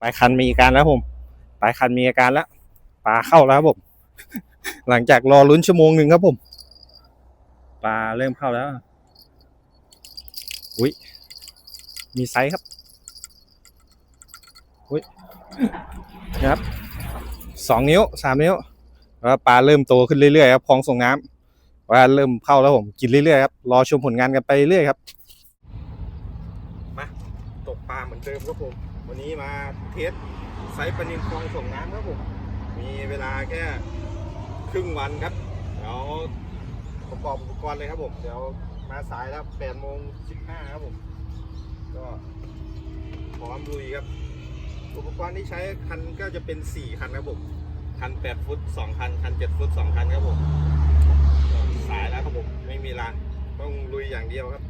ปลายคันมีอาการแล้วผมปลายคันมีอาการแล้วปลาเข้าแล้วครับผม หลังจากรอลุ้นชั่วโมงหนึ่งครับผมปลาเริ่มเข้าแล้วอุ้ยมีไซส์ครับอุ้ยนะครับสองนิ้วสามนิ้วแล้วปลาเริ่มโตขึ้นเรื่อยๆครับคลองส่งน้ำว่าเริ่มเข้าแล้วผมกินเรื่อยๆครับรอชมผลงานกันไปเรื่อยครับมาตกปลาเหมือนเดิมครับผม วันนี้มาเทสไซส์ปนิลคลองส่งน้ำครับผม มีเวลาแค่ครึ่งวันครับ เดี๋ยวประกอบอุปกรณ์เลยครับผม เดี๋ยวมาสายแล้ว8โมง15ครับผม ก็พร้อมลุยครับ อุปกรณ์ที่ใช้คันก็จะเป็น4คันครับผม คัน8ฟุต2คัน คัน7ฟุต2คันครับผมสายแล้วครับผม ไม่มีลานต้องลุยอย่างเดียวครับ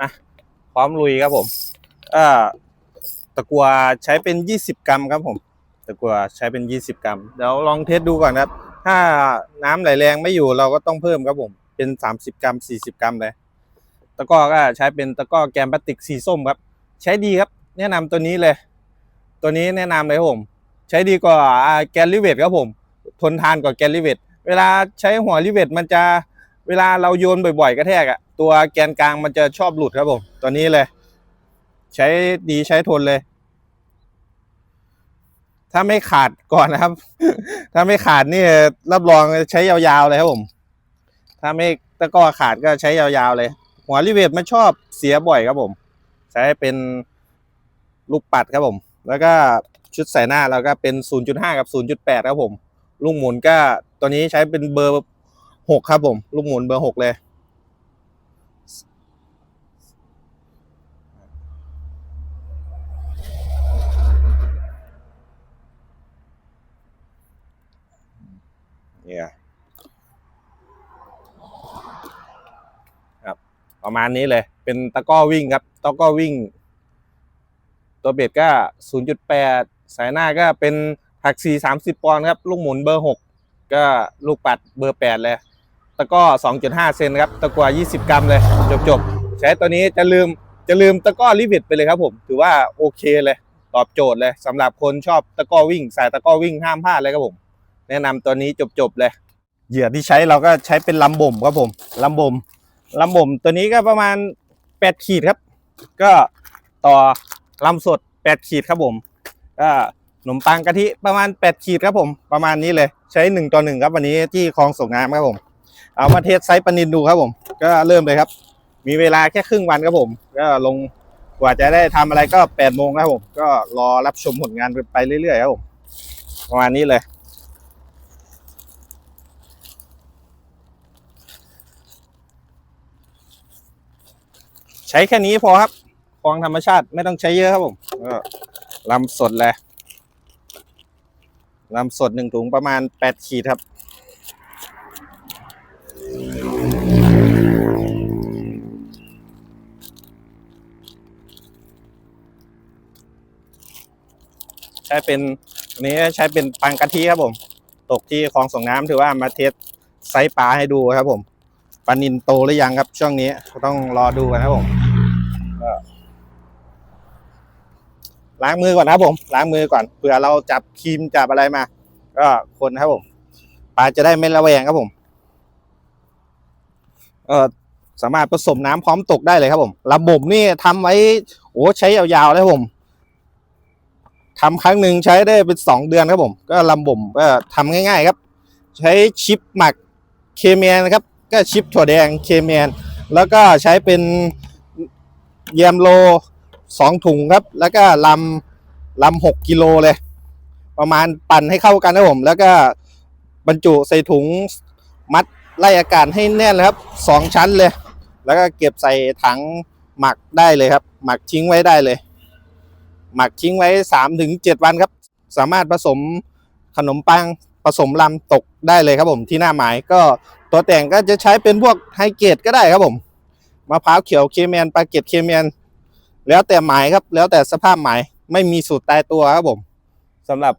อะ พร้อมลุยครับผมอ่าตะกัวใช้เป็น 20 กรัมครับผมตะกัวใช้เป็น 20 กรัมเดี๋ยวลองเทสดูก่อนครับ ถ้าน้ำไหลแรงไม่อยู่เราก็ต้องเพิ่มครับผมเป็น 30 กรัม 40 กรัมเลยตะก้อก็ใช้เป็นตะก้อแกมพลาสติกสีส้มครับ ใช้ดีครับ แนะนำตัวนี้เลย ตัวนี้แนะนำเลยครับผม ใช้ดีกว่าแกนลิเวตครับผม ทนทานกว่าแกนลิเวตเวลาใช้หัวลิเวตมันจะ เวลาเราโยนบ่อยๆกระแทกอะตัวแกนกลางมันจะชอบหลุดครับผมตัวนี้เลย ใช้ดีใช้ทนเลย ถ้าไม่ขาดก่อนนะครับ ถ้าไม่ขาดนี่รับรองใช้ยาวๆเลยครับผม ถ้าไม่ตะก้อขาดก็ใช้ยาวๆเลย หัวรีเวทมันชอบเสียบ่อยครับผม ใช้เป็นลูกปัดครับผม แล้วก็ชุดใส่หน้าเราก็เป็น 0.5 กับ 0.8 ครับผม ลูกหมุนก็ตัวนี้ใช้เป็นเบอร์ 6ครับผม ลูกหมุนเบอร์6เลย เนี่ยครับประมาณนี้เลย เป็นตะก้อวิ่งครับ ตะก้อวิ่ง ตัวเบ็ดก็ 0.8 สายหน้าก็เป็นถัก4 30 ปอนด์ครับ ลูกหมุนเบอร์ 6 ก็ลูกปัดเบอร์ 8 เลย ตะก้อ2.5 เซนครับ ตะกัว 20 กรัมเลย จบๆ ใช้ตัวนี้จะลืมจะลืมตะก้อลิมิตไปเลยครับผม ถือว่าโอเคเลย ตอบโจทย์เลยสำหรับคนชอบตะก้อวิ่ง สายตะก้อวิ่งห้ามพลาดเลยครับผม แนะนำตัวนี้จบๆ เลย เหยื่อที่ใช้เราก็ใช้เป็นลำบ่มครับผมลำบ่มลำบ่มตัวนี้ก็ประมาณ 8 ขีดครับ ก็ต่อลำสด 8 ขีดครับผม ก็ขนมปังกะทิประมาณ 8 ขีดครับผม ประมาณนี้เลย ใช้1ต่อ1ครับวันนี้ที่คลองส่งน้ำครับผม เอามาเทสไซส์ปนินดูครับผม ก็เริ่มเลยครับ มีเวลาแค่ครึ่งวันครับผม ก็ลงกว่าจะได้ทำอะไรก็8โมงครับผม ก็รอรับชมผลงานไปเรื่อยๆครับผมประมาณนี้เลยใช้แค่นี้พอครับคลองธรรมชาติไม่ต้องใช้เยอะครับผมก็ลำสดเลยลำสดหนึ่งถุงประมาณแปดขีดครับ ใช้เป็นอันนี้ใช้เป็นปังกะทิครับผม ตกที่คลองส่งน้ำถือว่ามาเทสไซส์ปลาให้ดูครับผมปลานินโตหรือยังครับ ช่วงนี้ต้องรอดูกันครับผมล้างมือก่อนนะครับผมล้างมือก่อนเผื่อเราจับครีมจับอะไรมา ก็คนครับผมปลาจะได้ไม่ระแวงครับผมเออสามารถผสมน้ำพร้อมตกได้เลยครับผม ระบบนี่ทำไว้โอ้ใช้ยาวๆเลยผม ทำครั้งหนึ่งใช้ได้เป็นสองเดือนครับผม ก็ลำบ่มก็ทำง่าย ๆครับ ใช้ชิปหมักเคเมียนะครับ ก็ชิปถั่วแดงเคเมียนแล้วก็ใช้เป็นแยมโลสองถุงครับ แล้วก็ลำลำหกกิโลเลย ประมาณปั่นให้เข้ากันนะผม แล้วก็บรรจุใส่ถุงมัดไล่อากาศให้แน่นเลยครับสองชั้นเลย แล้วก็เก็บใส่ถังหมักได้เลยครับ หมักทิ้งไว้ได้เลย หมักทิ้งไว้สามถึงเจ็ดวันครับ สามารถผสมขนมปังผสมลำตกได้เลยครับผมที่หน้าหมายก็ตัวแต่งก็จะใช้เป็นพวกไฮเกรดก็ได้ครับผมมะพร้าวเขียวเคเมีนปลาเกตเคเมีนแล้วแต่หมายครับ แล้วแต่สภาพหมายไม่มีสูตรตายตัวครับผมสำหรับ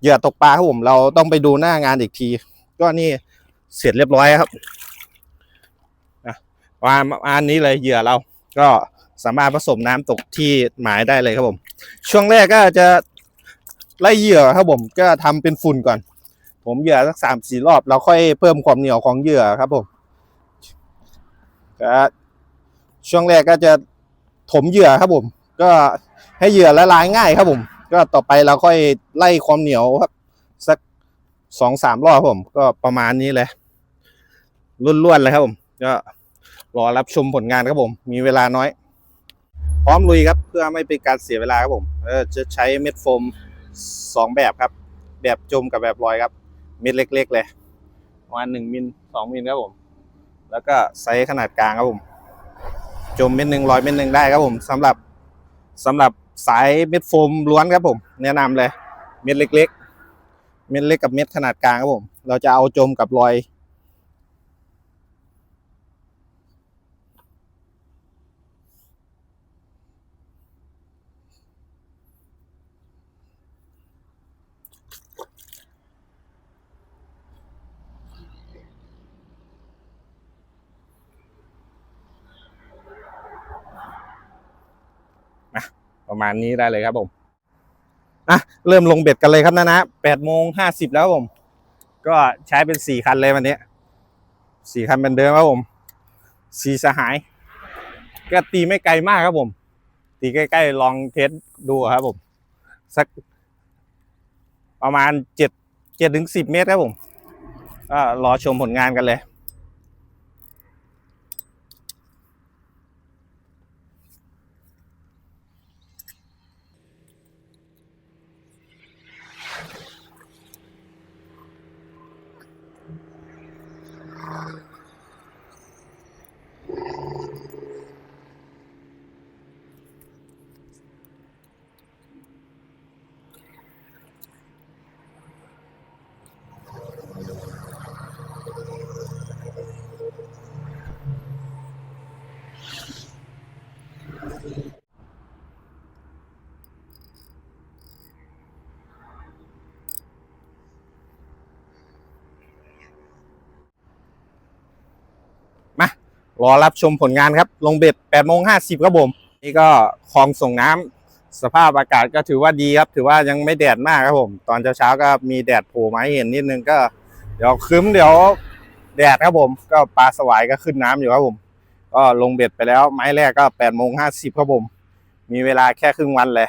เหยื่อตกปลาครับผม เราต้องไปดูหน้างานอีกที ก็นี่เสร็จเรียบร้อยครับนะประมาณประมาณนี้เลยเหยื่อเรา ก็ สามารถผสมน้ำตกที่หมายได้เลยครับผม ช่วงแรกก็จะไล่เหยื่อครับผมก็ทำเป็นฝุ่นก่อน ผมเหยื่อสักสามสี่รอบแล้วค่อยเพิ่มความเหนียวของเหยื่อครับผมก็ช่วงแรกก็จะถมเหยื่อครับผม ก็ให้เหยื่อละลายง่ายครับผม ก็ต่อไปเราค่อยไล่ความเหนียวครับสักสองสามรอบผม ก็ประมาณนี้เลยล้วนๆเลยครับผม ก็รอรับชมผลงานครับผม มีเวลาน้อย ร้อมลุยครับ เพื่อไม่เป็นการเสียเวลาครับผมจะใช้เม็ดโฟมสองแบบครับ แบบจมกับแบบลอยครับ เม็ดเล็ก ๆ เลยประมาณหนึ่งมิลสองมิลครับผม แล้วก็ไซส์ขนาดกลางครับผม จมเม็ดหนึ่งลอยเม็ดหนึ่งได้ครับผมสำหรับสำหรับสายเม็ดโฟมล้วนครับผม แนะนำเลย เม็ดเล็ก ๆ เม็ดเล็กกับเม็ดขนาดกลางครับผม เราจะเอาจมกับลอย ประมาณนี้ได้เลยครับผมอะเริ่มลงเบ็ดกันเลยครับนะนะแปดโมงห้าสิบแล้วผม ก็ใช้เป็นสี่คันเลยวันนี้สี่คันเป็นเดิมครับผมสี่สหาย ก็ตีไม่ไกลมากครับผม ตีใกล้ๆลองเทสดูครับผมสักประมาณเจ็ดเจ็ดถึงสิบเมตรครับผมก็รอชมผลงานกันเลย รอรับชมผลงานครับ ลงเบ็ด8โมง50ครับผม นี่ก็คลองส่งน้ำสภาพอากาศก็ถือว่าดีครับ ถือว่ายังไม่แดดมากครับผม ตอนเช้าๆก็มีแดดโผล่มาให้เห็นนิดนึงก็ เดี๋ยวครึ้มเดี๋ยวแดดครับผม ก็ปลาสวายก็ขึ้นน้ำอยู่ครับผม ก็ลงเบ็ดไปแล้วไม้แรกก็8โมง50ครับผม มีเวลาแค่ครึ่งวันเลย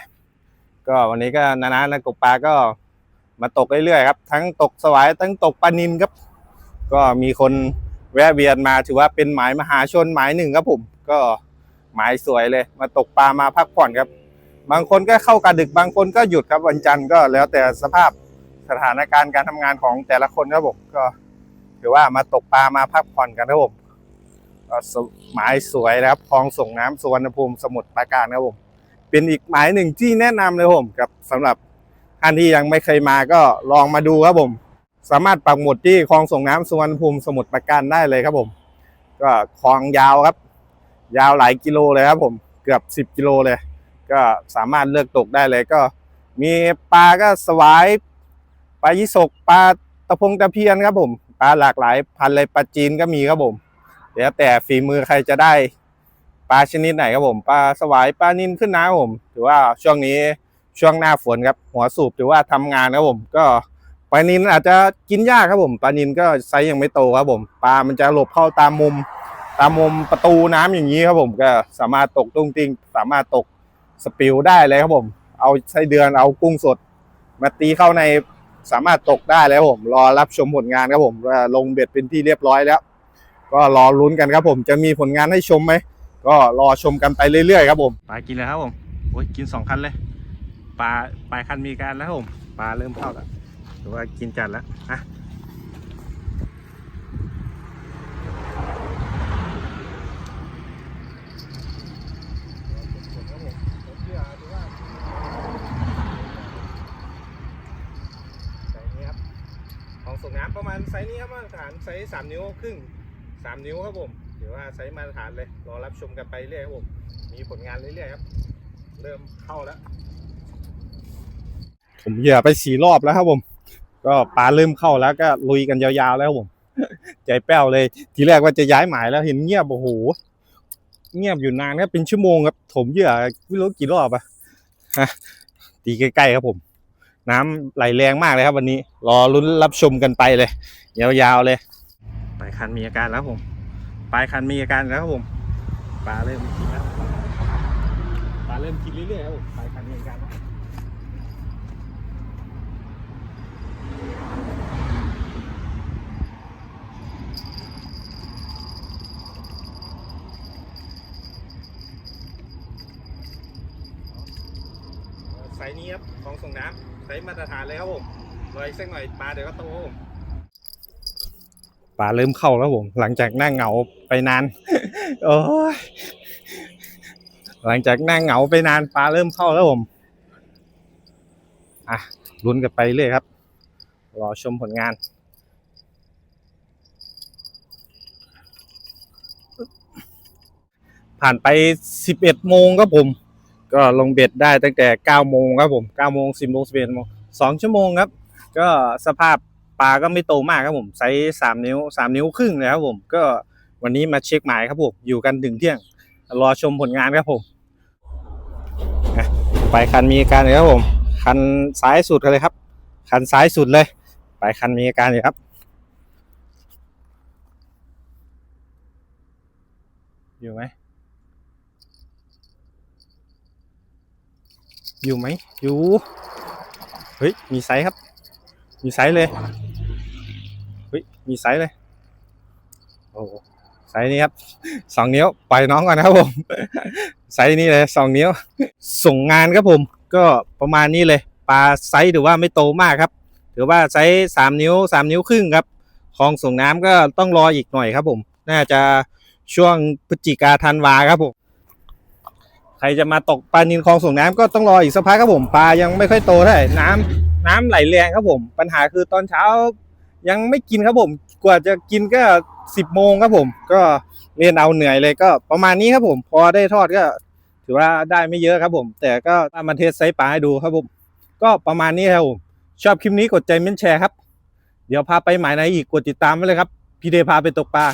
ก็วันนี้ก็นานานักตกปลาก็มาตกเรื่อยๆครับ ทั้งตกสวายทั้งตกปลานินครับ ก็มีคน แวะเวียนมาถือว่าเป็นหมายมหาชนหมายหนึ่งครับผมก็หมายสวยเลย มาตกปลามาพักผ่อนครับ บางคนก็เข้ากะดึกบางคนก็หยุดครับวันจันทร์ก็แล้วแต่สภาพสถานการณ์การทำงานของแต่ละคนครับผมก็ถือว่ามาตกปลามาพักผ่อนกันครับผมหมายสวยนะครับคลองส่งน้ำสุวรรณภูมิสมุทรปราการครับผมเป็นอีกหมายหนึ่งที่แนะนำเลยครับผมกับสำหรับท่านที่ยังไม่เคยมาก็ลองมาดูครับผม สามารถปักหมุดที่คลองส่งน้ำสุวรรณภูมิสมุทรปราการได้เลยครับผม ก็คลองยาวครับ ยาวหลายกิโลเลยครับผมเกือบสิบ10 กิโลเลย ก็สามารถเลือกตกได้เลยก็ มีปลาก็สวายปลายิสกปลาตะพงตะเพียนครับผมปลาหลากหลายพันเลยปลาจีนก็มีครับผมเดี๋ยวแต่ฝีมือใครจะได้ปลาชนิดไหนครับผมปลาสวายปลานินขึ้นน้ำผมถือว่าช่วงนี้ช่วงหน้าฝนครับหัวสูบถือว่าทำงานครับผมก็ ปลานินอาจจะกินยากครับผมปลานินก็ไซส์ยังไม่โตครับผมปลามันจะหลบเข้าตามมุม ตามมุมประตูน้ำอย่างนี้ครับผมก็สามารถตกตุ้งติ้งสามารถตกสปิลได้เลยครับผม เอาไส้เดือนเอากุ้งสด มาตีเข้าในสามารถตกได้เลยครับผม รอรับชมผลงานครับผมว่าลงเบ็ดเป็นที่เรียบร้อยแล้ว ก็รอลุ้นกันครับผม จะมีผลงานให้ชมไหมก็รอชมกันไปเรื่อยๆครับผมปลากินเลยครับผมโอ้ยกินสองคันเลยปลาปลายคันมีการแล้วครับผมปลาเริ่มเข้าแล้ว หรือว่ากินจัดแล้วอะไซส์นี้ครับของส่งน้ำประมาณไซส์นี้ครับมาตรฐานไซส์สามนิ้วครึ่งสามนิ้วครับผมถือว่าไซส์มาตรฐานเลย รอรับชมกันไปเรื่อยครับผม มีผลงานเรื่อยๆครับ เริ่มเข้าแล้ว ผมเหยื่อไปสี่รอบแล้วครับผม ก็ปลาเริ่มเข้าแล้วก็ลุยกันยาวๆแล้วผมใจแป้วเลย ทีแรกว่าจะย้ายหมายแล้วเห็นเงียบโอ้โหเงียบอยู่นานครับเป็นชั่วโมงครับ ถมเหยื่อไม่รู้กี่รอบอะฮะตีใกล้ๆครับผม น้ำไหลแรงมากเลยครับ วันนี้ รอลุ้นรับชมกันไปเลย ยาวๆเลยปลายคันมีอาการแล้วผมปลายคันมีอาการแล้วครับผมปลาเริ่มกินแล้วปลาเริ่มกินเรื่อยๆครับผมปลายคันมีอาการแล้ว นี้ครับของส่งน้ำไซส์มาตรฐานเลยครับผมรออีกสักหน่อยปลาเดี๋ยวก็โตครับผมปลาเริ่มเข้าแล้วผม หลังจากนั่งเหงาไปนานโอ้ยหลังจากนั่งเหงาไปนานปลาเริ่มเข้าแล้วผมอะลุ้นกันไปเรื่อยครับ รอชมผลงานผ่านไป 11 โมงครับผม ก็ลงเบ็ดได้ตั้งแต่ 9 โมงครับผม 9 โมง 10 โมง 11 โมง 2 ชั่วโมงครับ ก็สภาพปลาก็ไม่โตมากครับผม ไซส์ 3 นิ้ว 3 นิ้วครึ่งเลยครับผม ก็วันนี้มาเช็คหมายครับผม อยู่กันถึงเที่ยง รอชมผลงานครับผม ไปคันมีอาการเลยครับผม คันซ้ายสุดกันเลยครับ คันซ้ายสุดเลย ไปคันมีอาการเลยครับ อยู่ไหม อยู่ไหมอยู่ เฮ้ย มีไซส์ครับ มีไซส์เลย เฮ้ย มีไซส์เลย โอ้ไซส์นี้ครับสองนิ้วปล่อยน้องก่อนนะครับผม ไซส์นี้เลยสองนิ้ว ส่งงานครับผม ก็ประมาณนี้เลย ปลาไซส์ถือว่าไม่โตมากครับ ถือว่าไซส์สามนิ้วสามนิ้วครึ่งครับ คลองส่งน้ำก็ต้องรออีกหน่อยครับผม น่าจะช่วงพฤศจิกาธันวาครับผม ใครจะมาตกปลานินคลองส่งน้ำก็ต้องรออีกสักพักครับผมปลายังไม่ค่อยโตเท่าไหร่น้ำน้ำไหลแรงครับผม ปัญหาคือตอนเช้ายังไม่กินครับผม กว่าจะกินก็สิบโมงครับผม ก็เรียนเอาเหนื่อยเลยก็ประมาณนี้ครับผม พอได้ทอดก็ ถือว่าได้ไม่เยอะครับผม แต่ก็มาเทสไซส์ปลาให้ดูครับผม ก็ประมาณนี้ครับผมชอบคลิปนี้กดใจเม้นแชร์ครับ เดี๋ยวพาไปหมายไหนอีกกดติดตามไว้เลยครับพี่เดพาไปตกปลา